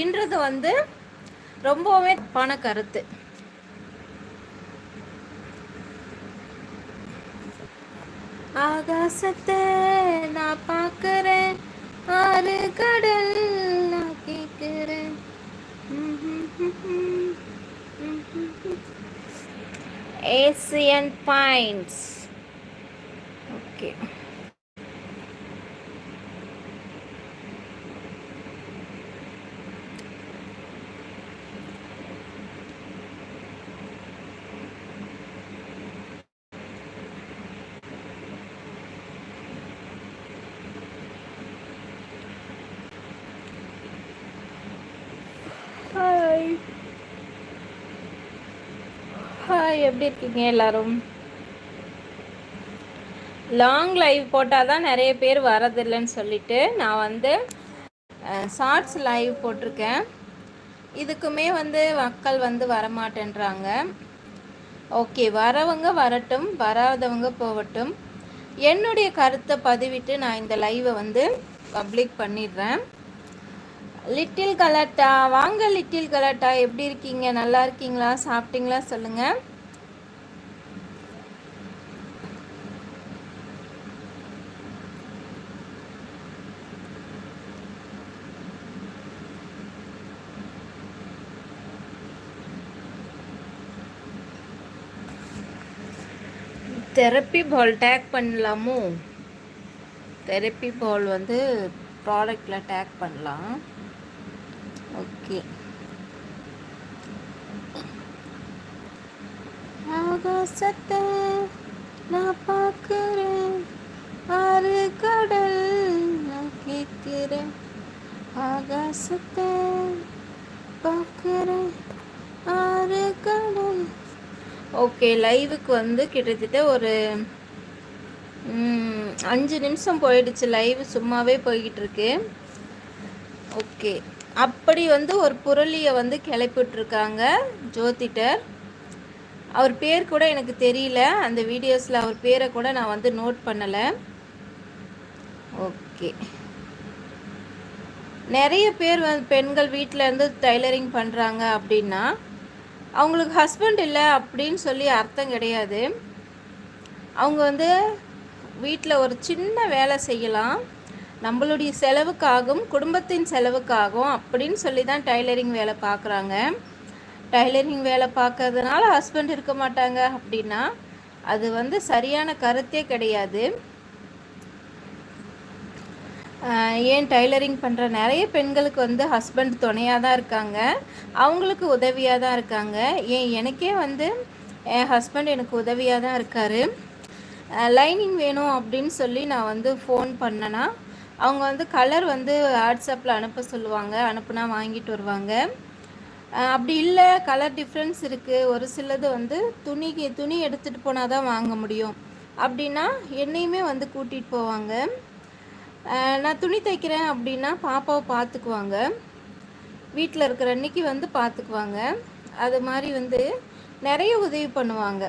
அப்படின்றது வந்து ரொம்பவே தப்பான கருத்து. ஆகாசத்தை நான் பார்க்கறேன் ஆறு கடல் நான் கேட்கிறேன். Asian points okay. எப்படி இருக்கீங்க எல்லாரும்? லாங் லைவ் போட்டால் தான் நிறைய பேர் வரதில்லைன்னு சொல்லிட்டு நான் வந்து ஷார்ட்ஸ் லைவ் போட்டிருக்கேன். இதுக்குமே வந்து மக்கள் வந்து வரமாட்டேன்றாங்க. ஓகே வரவங்க வரட்டும் வராதவங்க போகட்டும். என்னுடைய கருத்தை பதிவிட்டு நான் இந்த லைவை வந்து பப்ளிக் பண்ணிடுறேன். லிட்டில் கலட்டா வாங்க லிட்டில் கலட்டா எப்படி இருக்கீங்க? நல்லா இருக்கீங்களா? சாப்பிட்டீங்களா? சொல்லுங்கள் தெரப்பி பால் டேக் பண்ணலாமோ? தெரப்பி பால் வந்து ப்ராடக்டில் டேக் பண்ணலாம். ஓகே ஆகாசத்தை நான் பார்க்குறேன். ஆறு கடல் நான் கேட்குறேன். ஆகாசத்தை பார்க்குறேன். ஓகே லைவுக்கு வந்து கிட்டத்தட்ட ஒரு அஞ்சு நிமிஷம் போயிடுச்சு லைவ் சும்மாவே போய்கிட்டு இருக்கு ஓகே. அப்படி வந்து ஒரு புரளியை வந்து கிளப்பிட்டுருக்காங்க ஜோதிடர். அவர் பேர் கூட எனக்கு தெரியல. அந்த வீடியோஸில் அவர் பேரை கூட நான் வந்து நோட் பண்ணலை. ஓகே. நிறைய பேர் வந்து பெண்கள் வீட்டில் இருந்து டைலரிங் பண்ணுறாங்க அப்படின்னா அவங்களுக்கு ஹஸ்பண்ட் இல்லை அப்படின்னு சொல்லி அர்த்தம் கிடையாது. அவங்க வந்து வீட்டில் ஒரு சின்ன வேலை செய்யலாம். நம்மளுடைய செலவுக்காகவும் குடும்பத்தின் செலவுக்காகவும் அப்படின்னு சொல்லி தான் டைலரிங் வேலை பார்க்குறாங்க டைலரிங் வேலை பார்க்கறதுனால ஹஸ்பண்ட் இருக்க மாட்டாங்க அப்படின்னா அது வந்து சரியான கருத்தே கிடையாது. ஏன் டைலரிங் பண்ணுற நிறைய பெண்களுக்கு வந்து ஹஸ்பண்ட் துணையாக தான் இருக்காங்க. அவங்களுக்கு உதவியாக தான் இருக்காங்க. ஏன் எனக்கே வந்து என் ஹஸ்பண்ட் எனக்கு உதவியாக தான் இருக்கார். லைனிங் வேணும் அப்படின்னு சொல்லி நான் வந்து ஃபோன் பண்ணேன்னா அவங்க வந்து கலர் வந்து வாட்ஸ்அப்பில் அனுப்ப சொல்லுவாங்க. அனுப்புனா வாங்கிட்டு வருவாங்க. அப்படி இல்லை கலர் டிஃப்ரென்ஸ் இருக்குது ஒரு சிலது வந்து துணிக்கு துணி எடுத்துகிட்டு போனால் தான் வாங்க முடியும். அப்படின்னா என்னையுமே வந்து கூட்டிகிட்டு போவாங்க. நான் துணி தைக்கிறேன் அப்படின்னா பாப்பாவை பார்த்துக்குவாங்க. வீட்டில் இருக்கிற அன்னைக்கு வந்து பார்த்துக்குவாங்க. அது மாதிரி வந்து நிறைய உதவி பண்ணுவாங்க.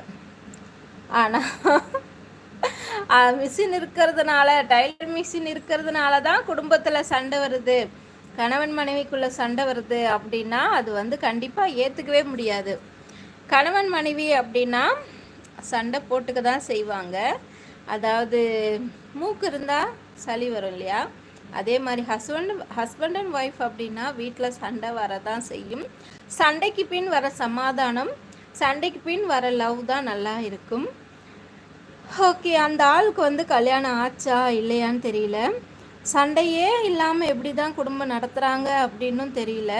ஆனால் மிஷின் இருக்கிறதுனால டைலர் மிஷின் இருக்கிறதுனால தான் குடும்பத்தில் சண்டை வருது. கணவன் மனைவிக்குள்ளே சண்டை வருது அப்படின்னா அது வந்து கண்டிப்பாக ஏற்றுக்கவே முடியாது. கணவன் மனைவி அப்படின்னா சண்டை போட்டுக்க தான் செய்வாங்க. அதாவது மூக்கு இருந்தால் சளி வரும் இல்லையா? அதே மாதிரி ஹஸ்பண்ட் ஹஸ்பண்ட் அண்ட் ஒய்ஃப் அப்படின்னா வீட்டில் சண்டை வரதான் செய்யும். சண்டைக்கு பின் வர சமாதானம் சண்டைக்கு பின் வர லவ் தான் நல்லா இருக்கும். ஓகே அந்த ஆளுக்கு வந்து கல்யாணம் ஆச்சா இல்லையான்னு தெரியல. சண்டையே இல்லாமல் எப்படி தான் குடும்பம் நடத்துகிறாங்க அப்படின்னும் தெரியல.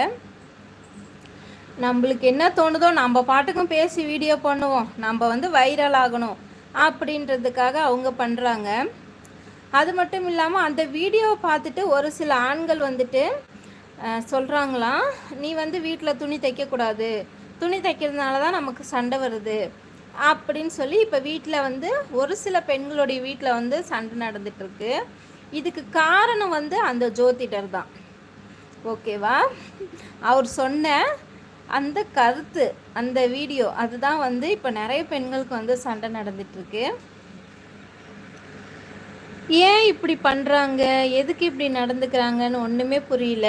நம்மளுக்கு என்ன தோணுதோ நம்ம பாட்டுக்கும் பேசி வீடியோ பண்ணுவோம். நம்ம வந்து வைரல் ஆகணும். அப்படின்றதுக்காக அவங்க பண்ணுறாங்க அது மட்டும் இல்லாமல் அந்த வீடியோவை பார்த்துட்டு ஒரு சில ஆண்கள் வந்துட்டு சொல்கிறாங்களாம் நீ வந்து வீட்டில் துணி தைக்கக்கூடாது துணி தைக்கிறதுனால தான் நமக்கு சண்டை வருது. அப்படின்னு சொல்லி இப்போ வீட்டில் வந்து ஒரு சில பெண்களுடைய வீட்டில் வந்து சண்டை நடந்துட்டுருக்கு. இதுக்கு காரணம் வந்து அந்த ஜோதிடர் தான். ஓகேவா? அவர் சொன்ன அந்த கருத்து அந்த வீடியோ அதுதான் வந்து இப்போ நிறைய பெண்களுக்கு வந்து சண்டை நடந்துட்டுருக்கு. ஏன் இப்படி பண்ணுறாங்க எதுக்கு இப்படி நடந்துக்கிறாங்கன்னு ஒன்றுமே புரியல.